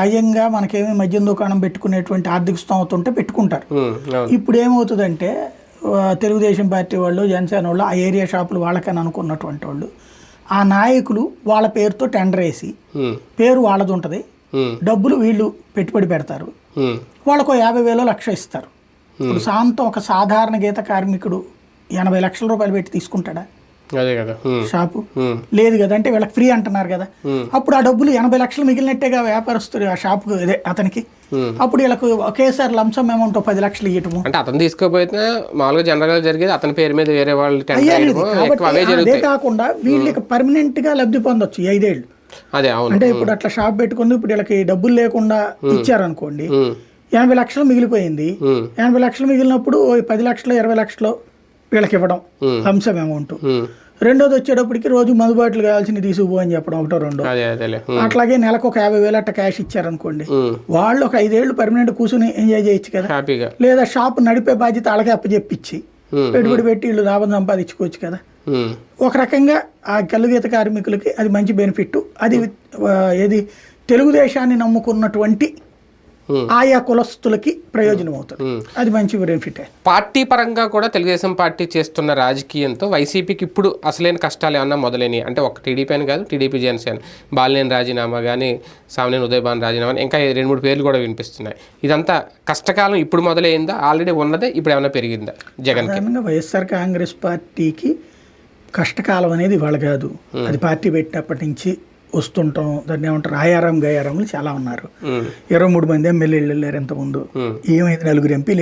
సహజంగా మనకేమి మద్యం దుకాణం పెట్టుకునేటువంటి ఆర్థిక స్తోమత ఉంటే పెట్టుకుంటారు. ఇప్పుడు ఏమవుతుందంటే తెలుగుదేశం పార్టీ వాళ్ళు జనసేన వాళ్ళు ఆ ఏరియా షాపులు వాళ్ళకని అనుకున్నటువంటి వాళ్ళు ఆ నాయకులు వాళ్ళ పేరుతో టెండర్ వేసి పేరు వాళ్ళది ఉంటుంది డబ్బులు వీళ్ళు పెట్టుబడి పెడతారు. వాళ్ళకు యాభై వేలు లక్ష ఇస్తారు. ఇప్పుడు సాంతం ఒక సాధారణ గీత కార్మికుడు ఎనభై లక్షల రూపాయలు పెట్టి తీసుకుంటాడా? అదే కదా. షాపు. లేదు కదా అంటే వీళ్ళకి ఫ్రీ అంటున్నారు కదా. అప్పుడు ఆ డబ్బులు ఎనభై లక్షలు మిగిలినట్టేగా వ్యాపారస్తుడు ఆ షాపు అదే అతనికి. అప్పుడు వీళ్ళకు ఒకేసారి లంసం అమౌంట్ పది లక్షలు ఇవ్వటము అంటే అతను తీసుకోపోతే మామూలుగా జనరల్గా జరిగేది అతని పేరు మీద వేరే వాళ్ళు అదే కాకుండా వీళ్ళకి పర్మనెంట్గా లబ్ధి పొందొచ్చు ఐదేళ్ళు. అదే అవును. అంటే ఇప్పుడు అట్లా షాప్ పెట్టుకుంది ఇప్పుడు వీళ్ళకి డబ్బులు లేకుండా ఇచ్చారనుకోండి ఎనభై లక్షలు మిగిలిపోయింది. ఎనభై లక్షలు మిగిలినప్పుడు పది లక్షలు ఇరవై లక్షలు వీళ్ళకి ఇవ్వడం. Lump sum amount. రెండోది వచ్చేటప్పటికి రోజు మందుబాట్లు కావాల్సిన తీసుకుపో అని చెప్పడం ఒకటో రెండో. అట్లాగే నెలకు ఒక యాభై వేలు అట్ట క్యాష్ ఇచ్చారనుకోండి. వాళ్ళు ఒక ఐదేళ్ళు పర్మనెంట్ కూర్చుని ఎంజాయ్ చేయొచ్చు కదా. లేదా షాప్ నడిపే బాధ్యత అలాగే అప్పచెప్పించి పెట్టుబడి పెట్టి వీళ్ళు లాభం సంపాదించుకోవచ్చు కదా. ఒక రకంగా ఆ కలుగీత కార్మికులకి అది మంచి బెనిఫిట్ అది ఏది తెలుగుదేశాన్ని నమ్ముకున్నటువంటి. ఆయా కులస్తులకి ప్రయోజనం అవుతుంది ఉమ్. అది మంచి బెనిఫిటే పార్టీ పరంగా కూడా తెలుగుదేశం పార్టీ చేస్తున్న రాజకీయంతో వైసీపీకి ఇప్పుడు అసలైన కష్టాలు ఏమన్నా మొదలైనవి అంటే ఒక టీడీపీ అని కాదు టీడీపీ జనసేన. బాలినేని రాజీనామా కానీ సామినేని ఉదయభాన్ రాజీనామా ఇంకా రెండు మూడు పేర్లు కూడా వినిపిస్తున్నాయి. ఇదంతా కష్టకాలం ఇప్పుడు మొదలైందా? ఆల్రెడీ ఉన్నదే ఇప్పుడు ఏమైనా పెరిగిందా? సాధారణంగా వైఎస్ఆర్ కాంగ్రెస్ పార్టీకి కష్టకాలం అనేది ఇవాళ కాదు. అది పార్టీ పెట్టినప్పటి నుంచి వస్తుంటాం. దాన్ని ఏమంటారు? ఆయారం గయారంలు చాలా ఉన్నారు. ఇరవై మూడు మంది ఎమ్మెల్యేలు వెళ్ళారు ఇంతకుముందు. ఏమైంది? నలుగురు ఎంపీలు